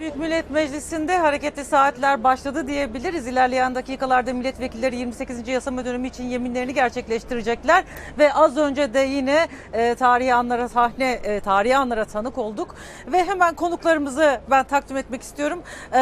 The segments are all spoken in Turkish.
Büyük Millet Meclisi'nde hareketli saatler başladı diyebiliriz. İlerleyen dakikalarda milletvekilleri 28. yasama dönemi için yeminlerini gerçekleştirecekler ve az önce de yine e, tarihi anlara sahne e, tarihi anlara tanık olduk ve hemen konuklarımızı ben takdim etmek istiyorum. E,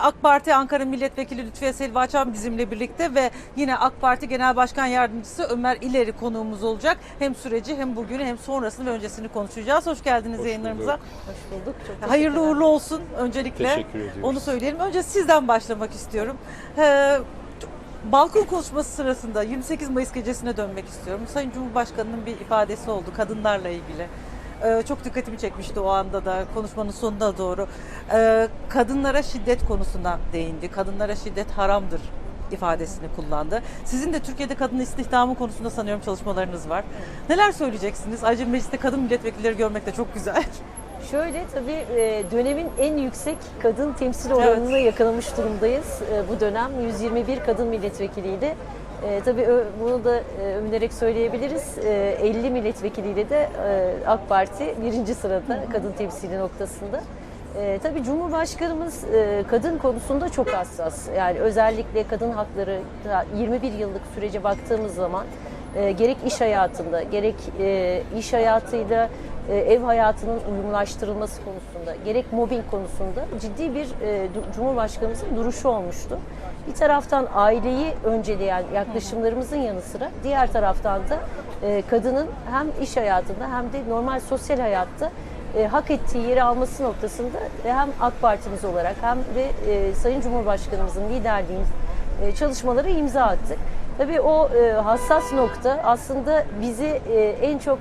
AK Parti Ankara Milletvekili Lütfiye Selva Çam bizimle birlikte ve yine AK Parti Genel Başkan Yardımcısı Ömer İleri konuğumuz olacak. Hem süreci hem bugünü hem sonrasını ve öncesini konuşacağız. Hoş geldiniz Hoş yayınlarımıza. bulduk. Hoş bulduk. Çok Hayırlı uğurlu olsun öncelikle. Onu söyleyelim. Önce sizden başlamak istiyorum. Ee, balkon konuşması sırasında 28 Mayıs gecesine dönmek istiyorum. Sayın Cumhurbaşkanı'nın bir ifadesi oldu kadınlarla ilgili. Ee, çok dikkatimi çekmişti o anda da konuşmanın sonuna doğru. Ee, kadınlara şiddet konusuna değindi. Kadınlara şiddet haramdır ifadesini kullandı. Sizin de Türkiye'de kadın istihdamı konusunda sanıyorum çalışmalarınız var. Neler söyleyeceksiniz? Ayrıca mecliste kadın milletvekilleri görmek de çok güzel. Şöyle tabii e, dönemin en yüksek kadın temsil oranını yakalamış durumdayız. E, Bu dönem 121 kadın milletvekiliyle. E, tabii bunu da e, övünerek söyleyebiliriz. E, 50 milletvekiliyle de e, AK Parti birinci sırada kadın temsili noktasında. E, tabii Cumhurbaşkanımız e, kadın konusunda çok hassas. Yani özellikle kadın hakları da 21 yıllık sürece baktığımız zaman e, gerek iş hayatında gerek e, iş hayatıyla ev hayatının uyumlaştırılması konusunda gerek mobbing konusunda ciddi bir e, Cumhurbaşkanımızın duruşu olmuştu. Bir taraftan aileyi önceleyen yaklaşımlarımızın yanı sıra diğer taraftan da e, kadının hem iş hayatında hem de normal sosyal hayatta e, hak ettiği yeri alması noktasında hem AK Partimiz olarak hem de e, Sayın Cumhurbaşkanımızın liderliğinde e, çalışmalara imza attık. Tabii o e, hassas nokta aslında bizi e, en çok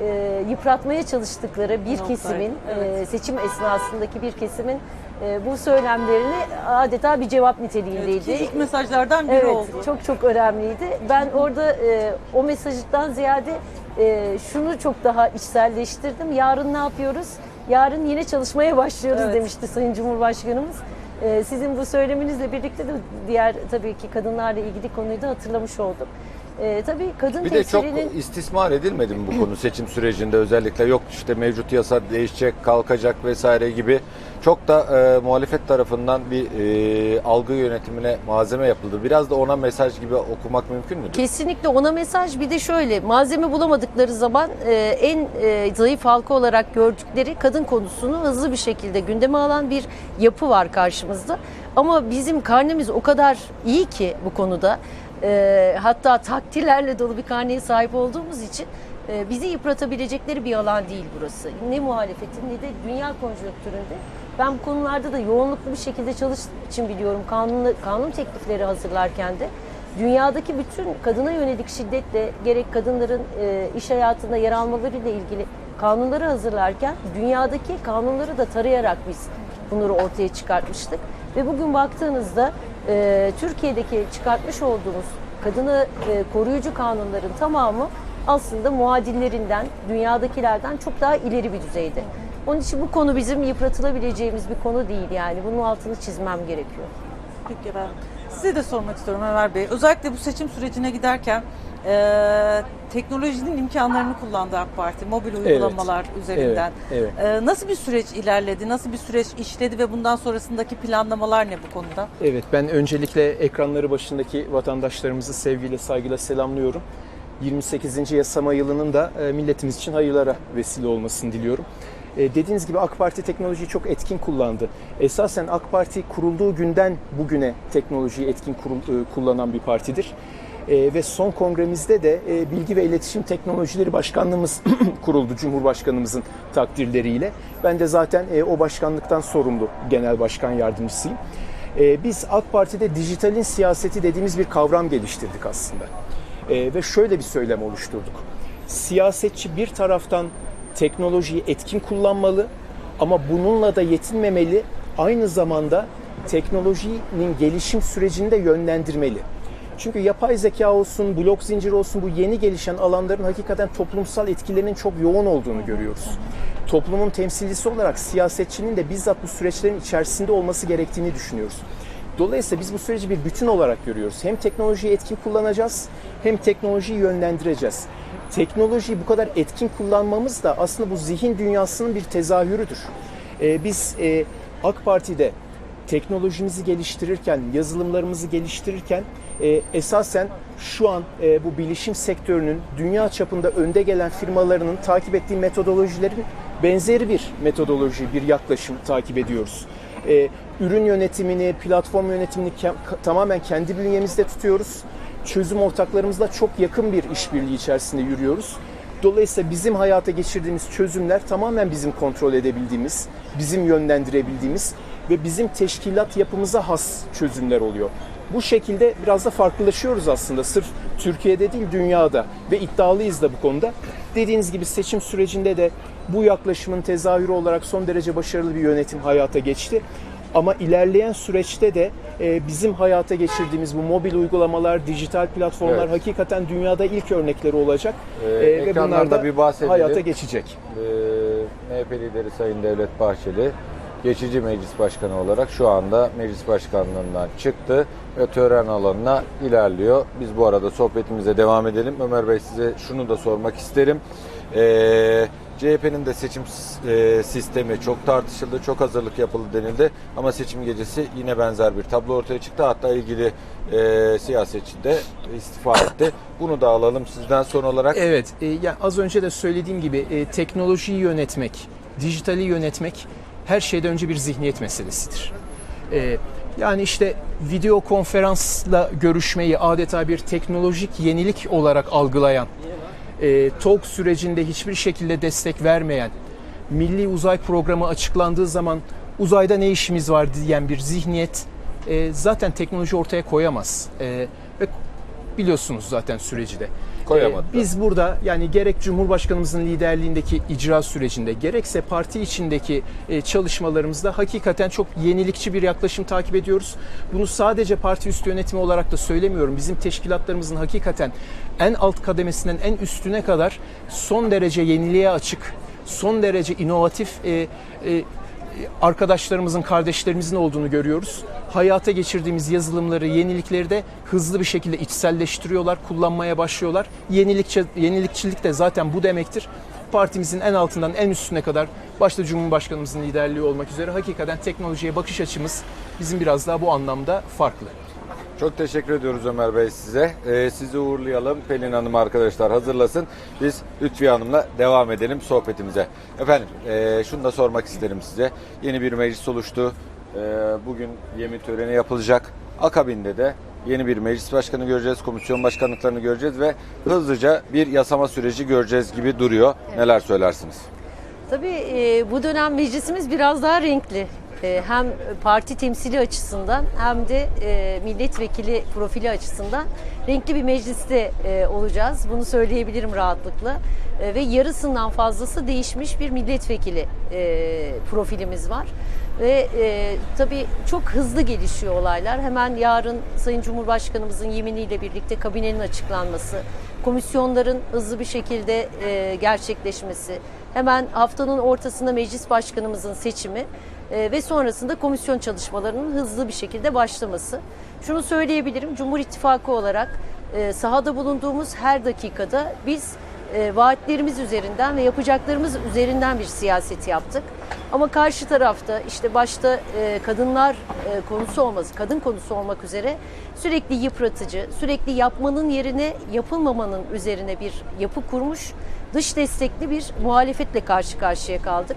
e, yıpratmaya çalıştıkları bir Noktaydı, kesimin, evet. e, seçim esnasındaki bir kesimin e, bu söylemlerini adeta bir cevap niteliğindeydi. Ki ilk mesajlardan biri Evet, oldu. çok çok önemliydi. Ben orada e, o mesajdan ziyade e, şunu çok daha içselleştirdim. Yarın ne yapıyoruz? Yarın yine çalışmaya başlıyoruz Evet. demişti Sayın Cumhurbaşkanımız. E, sizin bu söyleminizle birlikte de diğer tabii ki kadınlarla ilgili konuyu da hatırlamış oldum. E, tabii kadın Bir de çok temsilinin... istismar edilmedi mi bu konu seçim sürecinde özellikle yok işte mevcut yasa değişecek, kalkacak vesaire gibi çok da e, muhalefet tarafından bir e, algı yönetimine malzeme yapıldı. Biraz da ona mesaj gibi okumak mümkün mü? Kesinlikle ona mesaj bir de şöyle malzeme bulamadıkları zaman e, en e, zayıf halka olarak gördükleri kadın konusunu hızlı bir şekilde gündeme alan bir yapı var karşımızda. Ama bizim karnemiz o kadar iyi ki bu konuda e, hatta takdirlerle dolu bir karneye sahip olduğumuz için e, bizi yıpratabilecekleri bir alan değil burası. Ne muhalefetin ne de dünya konjonktüründe. Ben bu konularda da yoğunluklu bir şekilde çalıştığım için biliyorum kanun, kanun teklifleri hazırlarken de dünyadaki bütün kadına yönelik şiddetle gerek kadınların e, iş hayatında yer almalarıyla ilgili kanunları hazırlarken dünyadaki kanunları da tarayarak biz bunları ortaya çıkartmıştık. Ve bugün baktığınızda e, Türkiye'deki çıkartmış olduğumuz kadını e, koruyucu kanunların tamamı aslında muadillerinden, dünyadakilerden çok daha ileri bir düzeyde. Onun için bu konu bizim yıpratılabileceğimiz bir konu değil yani. Bunun altını çizmem gerekiyor. Peki ben size de sormak istiyorum Ömer Bey. Özellikle bu seçim sürecine giderken e, teknolojinin imkanlarını kullandı AK Parti. Mobil uygulamalar üzerinden. evet. E, nasıl bir süreç ilerledi? Nasıl bir süreç işledi ve bundan sonrasındaki planlamalar ne bu konuda? Evet ben öncelikle ekranları başındaki vatandaşlarımızı sevgiyle saygıyla selamlıyorum. 28. yasama yılının da e, milletimiz için hayırlara vesile olmasını diliyorum. E, Dediğiniz gibi AK Parti teknolojiyi çok etkin kullandı. Esasen AK Parti kurulduğu günden bugüne teknolojiyi etkin kurul- e, kullanan bir partidir. E, ve son kongremizde de e, Bilgi ve İletişim Teknolojileri Başkanlığımız kuruldu Cumhurbaşkanımızın takdirleriyle. Ben de zaten e, o başkanlıktan sorumlu genel başkan yardımcısıyım. E, biz AK Parti'de dijitalin siyaseti dediğimiz bir kavram geliştirdik aslında. Ve şöyle bir söylem oluşturduk. Siyasetçi bir taraftan teknolojiyi etkin kullanmalı ama bununla da yetinmemeli. Aynı zamanda teknolojinin gelişim sürecini de yönlendirmeli. Çünkü yapay zeka olsun, blok zinciri olsun bu yeni gelişen alanların hakikaten toplumsal etkilerinin çok yoğun olduğunu görüyoruz. Toplumun temsilcisi olarak siyasetçinin de bizzat bu süreçlerin içerisinde olması gerektiğini düşünüyoruz. Dolayısıyla biz bu süreci bir bütün olarak görüyoruz. Hem teknolojiyi etkin kullanacağız hem teknolojiyi yönlendireceğiz. Teknolojiyi bu kadar etkin kullanmamız da aslında bu zihin dünyasının bir tezahürüdür. Ee, biz e, AK Parti'de teknolojimizi geliştirirken, yazılımlarımızı geliştirirken e, esasen şu an e, bu bilişim sektörünün dünya çapında önde gelen firmalarının takip ettiği metodolojilerin benzeri bir metodoloji, bir yaklaşım takip ediyoruz. E, ürün yönetimini, platform yönetimini ke- tamamen kendi bünyemizde tutuyoruz. Çözüm ortaklarımızla çok yakın bir işbirliği içerisinde yürüyoruz. Dolayısıyla bizim hayata geçirdiğimiz çözümler tamamen bizim kontrol edebildiğimiz, bizim yönlendirebildiğimiz ve bizim teşkilat yapımıza has çözümler oluyor. Bu şekilde biraz da farklılaşıyoruz aslında sırf Türkiye'de değil dünyada ve iddialıyız da bu konuda. Dediğiniz gibi seçim sürecinde de bu yaklaşımın tezahürü olarak son derece başarılı bir yönetim hayata geçti. Ama ilerleyen süreçte de e, bizim hayata geçirdiğimiz bu mobil uygulamalar, dijital platformlar Evet. hakikaten dünyada ilk örnekleri olacak. Ee, E, ve bunlar da bir bahsedelim. hayata geçecek. Ee, MHP lideri Sayın Devlet Bahçeli geçici meclis başkanı olarak şu anda meclis başkanlığından çıktı ve tören alanına ilerliyor. Biz bu arada sohbetimize devam edelim. Ömer Bey size şunu da sormak isterim. Ee, CHP'nin de seçim e, sistemi çok tartışıldı, çok hazırlık yapıldı denildi. Ama seçim gecesi yine benzer bir tablo ortaya çıktı. Hatta ilgili e, siyasetçi de istifa etti. Bunu da alalım sizden son olarak. Evet, e, yani az önce de söylediğim gibi e, teknolojiyi yönetmek, dijitali yönetmek her şeyden önce bir zihniyet meselesidir. E, yani işte video konferansla görüşmeyi adeta bir teknolojik yenilik olarak algılayan, e, TOG sürecinde hiçbir şekilde destek vermeyen, milli uzay programı açıklandığı zaman uzayda ne işimiz var diyen bir zihniyet e, zaten teknoloji ortaya koyamaz. E, ve biliyorsunuz zaten süreci de. Koyamadı. E, biz burada yani gerek Cumhurbaşkanımızın liderliğindeki icra sürecinde gerekse parti içindeki e, çalışmalarımızda hakikaten çok yenilikçi bir yaklaşım takip ediyoruz. Bunu sadece parti üstü yönetimi olarak da söylemiyorum. Bizim teşkilatlarımızın hakikaten en alt kademesinden en üstüne kadar son derece yeniliğe açık, son derece inovatif e, e, arkadaşlarımızın, kardeşlerimizin olduğunu görüyoruz. Hayata geçirdiğimiz yazılımları, yenilikleri de hızlı bir şekilde içselleştiriyorlar, kullanmaya başlıyorlar. Yenilikçi, yenilikçilik de zaten bu demektir. Partimizin en altından en üstüne kadar başta Cumhurbaşkanımızın liderliği olmak üzere hakikaten teknolojiye bakış açımız bizim biraz daha bu anlamda farklı. Çok teşekkür ediyoruz Ömer Bey size. Ee, sizi uğurlayalım. Pelin Hanım arkadaşlar hazırlasın. Biz Lütfiye Hanım'la devam edelim sohbetimize. Efendim e, şunu da sormak isterim size. Yeni bir meclis oluştu. E, bugün yemin töreni yapılacak. Akabinde de yeni bir meclis başkanı göreceğiz, komisyon başkanlıklarını göreceğiz ve hızlıca bir yasama süreci göreceğiz gibi duruyor. Neler söylersiniz? Tabii e, bu dönem meclisimiz biraz daha renkli. E, hem parti temsili açısından hem de e, milletvekili profili açısından renkli bir mecliste e, olacağız. Bunu söyleyebilirim rahatlıkla. E, ve yarısından fazlası değişmiş bir milletvekili profilimiz var. Ve tabii çok hızlı gelişiyor olaylar. Hemen yarın Sayın Cumhurbaşkanımızın yeminiyle birlikte kabinenin açıklanması, komisyonların hızlı bir şekilde gerçekleşmesi, hemen haftanın ortasında meclis başkanımızın seçimi e, ve sonrasında komisyon çalışmalarının hızlı bir şekilde başlaması. Şunu söyleyebilirim, Cumhur İttifakı olarak e, sahada bulunduğumuz her dakikada biz e, vaatlerimiz üzerinden ve yapacaklarımız üzerinden bir siyaset yaptık. Ama karşı tarafta işte başta e, kadınlar e, konusu olması, kadın konusu olmak üzere sürekli yıpratıcı, sürekli yapmanın yerine yapılmamanın üzerine bir yapı kurmuş, dış destekli bir muhalefetle karşı karşıya kaldık.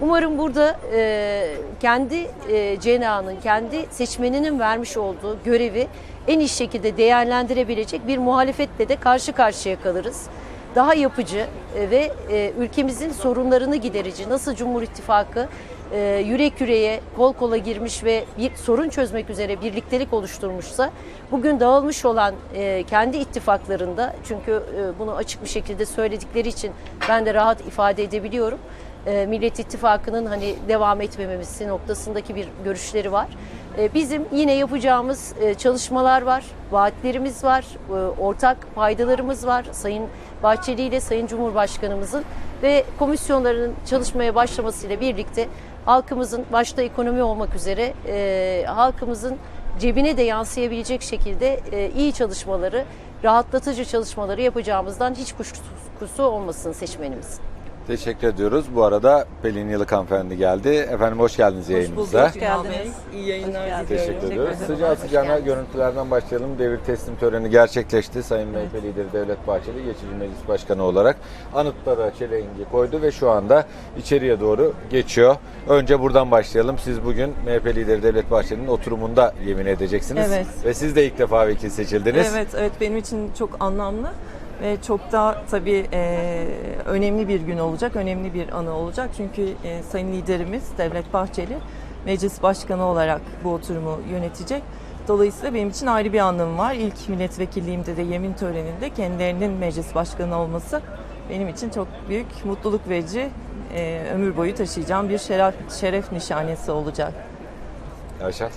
Umarım burada e, kendi e, cenahının, kendi seçmeninin vermiş olduğu görevi en iyi şekilde değerlendirebilecek bir muhalefetle de karşı karşıya kalırız daha yapıcı e, ve e, ülkemizin sorunlarını giderici nasıl Cumhur İttifakı e, yürek yüreğe kol kola girmiş ve bir sorun çözmek üzere birliktelik oluşturmuşsa bugün dağılmış olan e, kendi ittifaklarında çünkü e, bunu açık bir şekilde söyledikleri için ben de rahat ifade edebiliyorum. E, Millet İttifakı'nın hani devam etmemesi noktasındaki bir görüşleri var. E, Bizim yine yapacağımız e, çalışmalar var, vaatlerimiz var, e, ortak paydalarımız var. Sayın Bahçeli ile Sayın Cumhurbaşkanımızın ve komisyonların çalışmaya başlamasıyla birlikte halkımızın başta ekonomi olmak üzere halkımızın cebine de yansıyabilecek şekilde iyi çalışmaları, rahatlatıcı çalışmaları yapacağımızdan hiç kuşkusu olmasın seçmenimiz. Teşekkür ediyoruz. Bu arada Pelin Yılık hanımefendi geldi. Efendim hoş geldiniz yayınımıza. Hoş geldiniz. İyi yayınlar diliyorum. Teşekkür ediyoruz. Sıcağı sıcağına görüntülerden başlayalım. Devir teslim töreni gerçekleşti. Sayın MHP lideri Devlet Bahçeli geçici meclis başkanı olarak anıtlara çelengi koydu ve şu anda içeriye doğru geçiyor. Önce buradan başlayalım. Siz bugün MHP lideri Devlet Bahçeli'nin oturumunda yemin edeceksiniz. Evet. Ve siz de ilk defa vekil seçildiniz. Evet, evet benim için çok anlamlı ve çok da tabii e, önemli bir gün olacak, önemli bir anı olacak. Çünkü e, Sayın Liderimiz Devlet Bahçeli meclis başkanı olarak bu oturumu yönetecek. Dolayısıyla benim için ayrı bir anlamı var. İlk milletvekilliğimde de yemin töreninde kendilerinin meclis başkanı olması benim için çok büyük mutluluk verici, e, ömür boyu taşıyacağım bir şeref, şeref nişanesi olacak. Ayşen.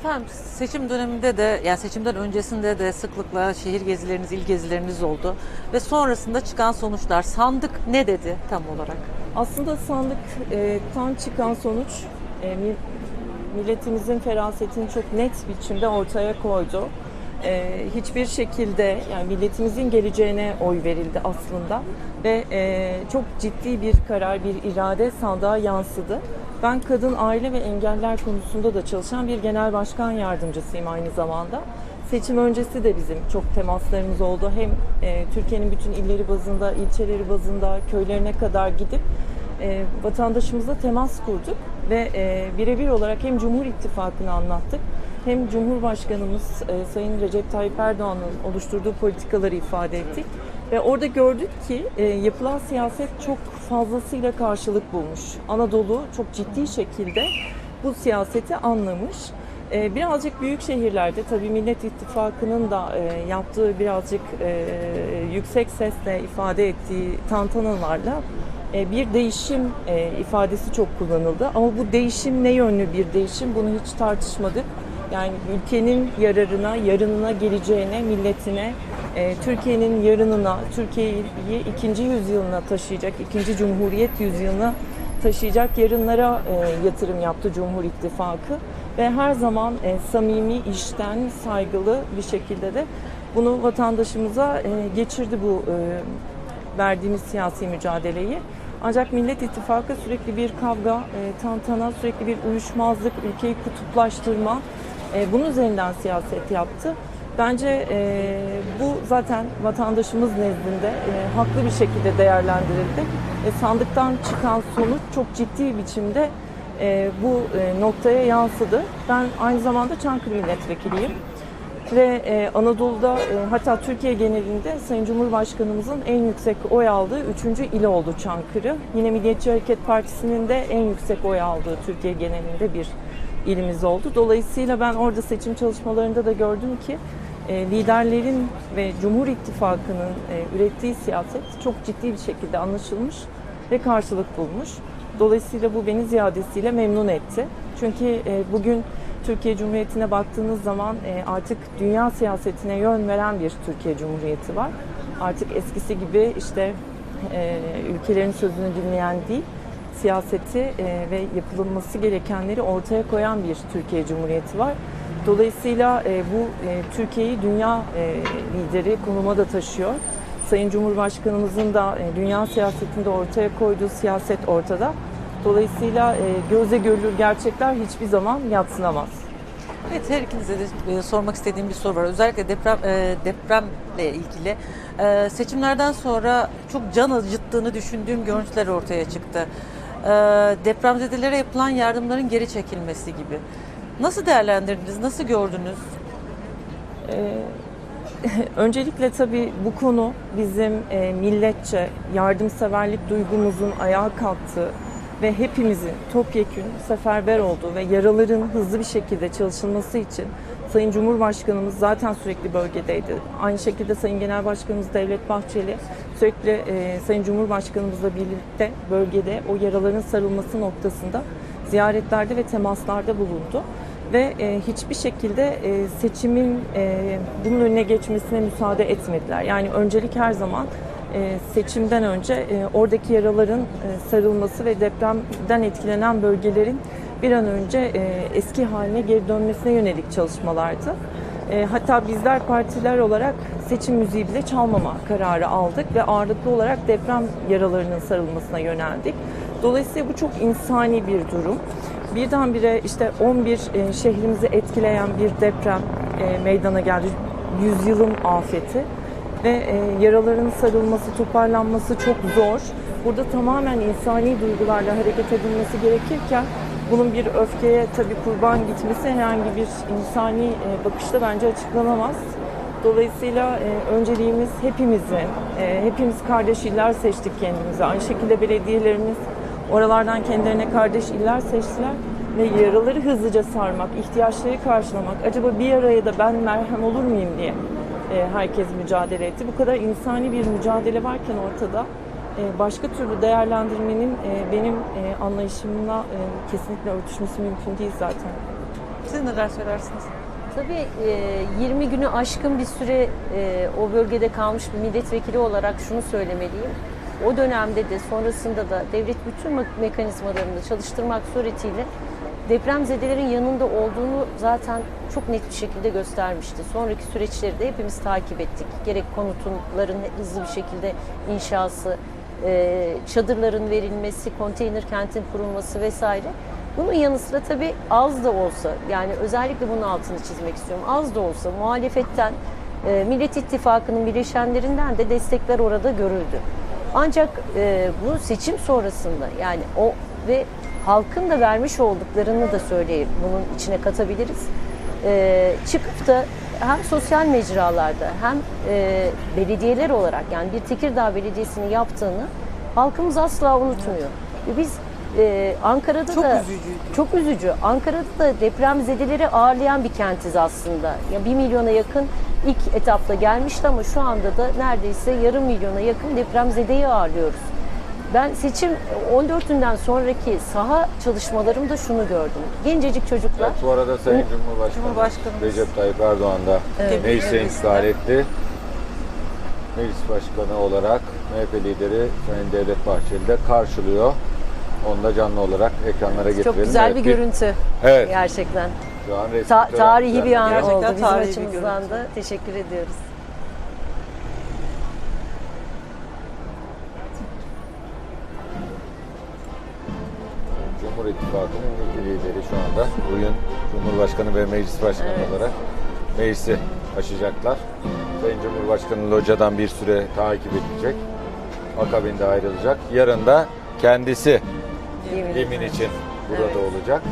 Efendim seçim döneminde de yani seçimden öncesinde de sıklıkla şehir gezileriniz, il gezileriniz oldu ve sonrasında çıkan sonuçlar sandık ne dedi tam olarak? Aslında sandıktan çıkan sonuç e, mi- milletimizin ferasetini çok net biçimde ortaya koydu. E, hiçbir şekilde yani milletimizin geleceğine oy verildi aslında ve e, çok ciddi bir karar, bir irade sandığa yansıdı. Ben kadın, aile ve engeller konusunda da çalışan bir genel başkan yardımcısıyım aynı zamanda. Seçim öncesi de bizim çok temaslarımız oldu. Hem e, Türkiye'nin bütün illeri bazında, ilçeleri bazında, köylerine kadar gidip e, vatandaşımızla temas kurduk ve e, birebir olarak hem Cumhur İttifakı'nı anlattık hem Cumhurbaşkanımız e, Sayın Recep Tayyip Erdoğan'ın oluşturduğu politikaları ifade ettik. Ve orada gördük ki e, yapılan siyaset çok fazlasıyla karşılık bulmuş. Anadolu çok ciddi şekilde bu siyaseti anlamış. E, birazcık büyük şehirlerde tabii Millet İttifakı'nın da e, yaptığı birazcık e, yüksek sesle ifade ettiği tantanalarla bir değişim e, ifadesi çok kullanıldı. Ama bu değişim ne yönlü bir değişim bunu hiç tartışmadık. Yani ülkenin yararına, yarınına geleceğine, milletine, e, Türkiye'nin yarınına, Türkiye'yi ikinci yüzyılına taşıyacak, ikinci cumhuriyet yüzyılına taşıyacak yarınlara e, yatırım yaptı Cumhur İttifakı. Ve her zaman e, samimi, işten, saygılı bir şekilde de bunu vatandaşımıza e, geçirdi bu e, verdiğimiz siyasi mücadeleyi. Ancak Millet İttifakı sürekli bir kavga, e, tantana, sürekli bir uyuşmazlık, ülkeyi kutuplaştırma, e, bunun üzerinden siyaset yaptı. Bence e, bu zaten vatandaşımız nezdinde e, haklı bir şekilde değerlendirildi. E, sandıktan çıkan sonuç çok ciddi biçimde e, bu e, noktaya yansıdı. Ben aynı zamanda Çankırı milletvekiliyim. Ve e, Anadolu'da e, hatta Türkiye genelinde Sayın Cumhurbaşkanımızın en yüksek oy aldığı 3. il oldu Çankırı. Yine Milliyetçi Hareket Partisi'nin de en yüksek oy aldığı Türkiye genelinde bir ilimiz oldu. Dolayısıyla ben orada seçim çalışmalarında da gördüm ki e, liderlerin ve Cumhur İttifakı'nın e, ürettiği siyaset çok ciddi bir şekilde anlaşılmış ve karşılık bulmuş. Dolayısıyla bu beni ziyadesiyle memnun etti. Çünkü e, bugün Türkiye Cumhuriyeti'ne baktığınız zaman e, artık dünya siyasetine yön veren bir Türkiye Cumhuriyeti var. Artık eskisi gibi işte e, ülkelerin sözünü dinleyen değil, siyaseti e, ve yapılması gerekenleri ortaya koyan bir Türkiye Cumhuriyeti var. Dolayısıyla bu Türkiye'yi dünya lideri konuma da taşıyor. Sayın Cumhurbaşkanımızın da dünya siyasetinde ortaya koyduğu siyaset ortada. Dolayısıyla e, göze görülür gerçekler hiçbir zaman yatsınamaz. Evet her ikinize de e, sormak istediğim bir soru var. Özellikle deprem e, depremle ilgili e, seçimlerden sonra çok can acıttığını düşündüğüm görüntüler ortaya çıktı. E, depremzedelere yapılan yardımların geri çekilmesi gibi. Nasıl değerlendirdiniz? Nasıl gördünüz? Ee, öncelikle tabii bu konu bizim e, milletçe yardımseverlik duygumuzun ayağa kalktığı ve hepimizin topyekün seferber olduğu ve yaraların hızlı bir şekilde çalışılması için Sayın Cumhurbaşkanımız zaten sürekli bölgedeydi. Aynı şekilde Sayın Genel Başkanımız Devlet Bahçeli sürekli e, Sayın Cumhurbaşkanımızla birlikte bölgede o yaraların sarılması noktasında ziyaretlerde ve temaslarda bulundu ve e, hiçbir şekilde e, seçimin e, bunun önüne geçmesine müsaade etmediler. Yani öncelik her zaman seçimden önce e, oradaki yaraların e, sarılması ve depremden etkilenen bölgelerin bir an önce e, eski haline geri dönmesine yönelik çalışmalardı. E, hatta bizler partiler olarak seçim müziği bile çalmama kararı aldık ve ağırlıklı olarak deprem yaralarının sarılmasına yöneldik. Dolayısıyla bu çok insani bir durum. Birdenbire işte 11 e, şehrimizi etkileyen bir deprem e, meydana geldi. Yüzyılın afeti ve e, yaraların sarılması, toparlanması çok zor. Burada tamamen insani duygularla hareket edilmesi gerekirken bunun bir öfkeye tabii kurban gitmesi herhangi bir insani e, bakışta bence açıklanamaz. Dolayısıyla e, önceliğimiz hepimizin, e, hepimiz kardeş iller seçtik kendimize. Aynı şekilde belediyelerimiz oralardan kendilerine kardeş iller seçtiler ve yaraları hızlıca sarmak, ihtiyaçları karşılamak, acaba bir araya da ben merhem olur muyum diye e, herkes mücadele etti. Bu kadar insani bir mücadele varken ortada e, başka türlü değerlendirmenin e, benim e, anlayışımla e, kesinlikle örtüşmesi mümkün değil zaten. Siz neler söylersiniz? Tabii e, 20 günü aşkın bir süre e, o bölgede kalmış bir milletvekili olarak şunu söylemeliyim. O dönemde de sonrasında da devlet bütün me- mekanizmalarını çalıştırmak suretiyle depremzedelerin yanında olduğunu zaten çok net bir şekilde göstermişti. Sonraki süreçleri de hepimiz takip ettik. Gerek konutların hızlı bir şekilde inşası, e, çadırların verilmesi, konteyner kentin kurulması vesaire. Bunun yanı sıra tabii az da olsa yani özellikle bunun altını çizmek istiyorum. Az da olsa muhalefetten e, Millet İttifakı'nın bileşenlerinden de destekler orada görüldü. Ancak e, bu seçim sonrasında yani o ve halkın da vermiş olduklarını da söyleyip bunun içine katabiliriz. E, çıkıp da hem sosyal mecralarda hem e, belediyeler olarak yani bir Tekirdağ Belediyesi'nin yaptığını halkımız asla unutmuyor. Ve biz e, Ankara'da Çok da üzücüydü. çok üzücü. Ankara'da da depremzedeleri ağırlayan bir kentiz aslında. Ya bir milyona yakın ilk etapta gelmişti ama şu anda da neredeyse yarım milyona yakın depremzedeyi ağırlıyoruz. Ben seçim 14'ünden sonraki saha çalışmalarımda şunu gördüm. Gencecik çocuklar Evet, bu arada Sayın Cumhurbaşkanı Cumhurbaşkanımız. Recep Tayyip Erdoğan da Evet. meclise Evet. intikal etti. Meclis Başkanı olarak MHP lideri Sayın Devlet Bahçeli de karşılıyor. Onu da canlı olarak ekranlara getirelim. çok güzel Evet, bir görüntü Evet. gerçekten. Şu an resmi Ta- tarihi bir an düzenleniyor. Gerçekten oldu bizim açımızdan da. Teşekkür ediyoruz. Lideri şu anda bugün Cumhurbaşkanı ve Meclis Başkanı Evet. olarak meclisi açacaklar. Sayın Cumhurbaşkanı locadan bir süre takip edecek. Akabinde ayrılacak. Yarın da kendisi Yemin yemin için burada Evet. olacak.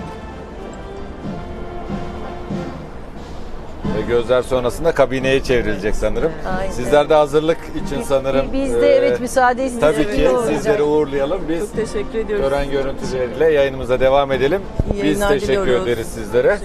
Gözler sonrasında kabineye çevrilecek sanırım. Aynen. Sizler de hazırlık için sanırım. Biz de e, evet müsaade istedik. Tabii ki olacak. sizleri uğurlayalım. Biz Çok teşekkür ediyoruz. tören görüntüleriyle yayınımıza devam edelim. İyi Biz teşekkür diliyoruz. ederiz sizlere.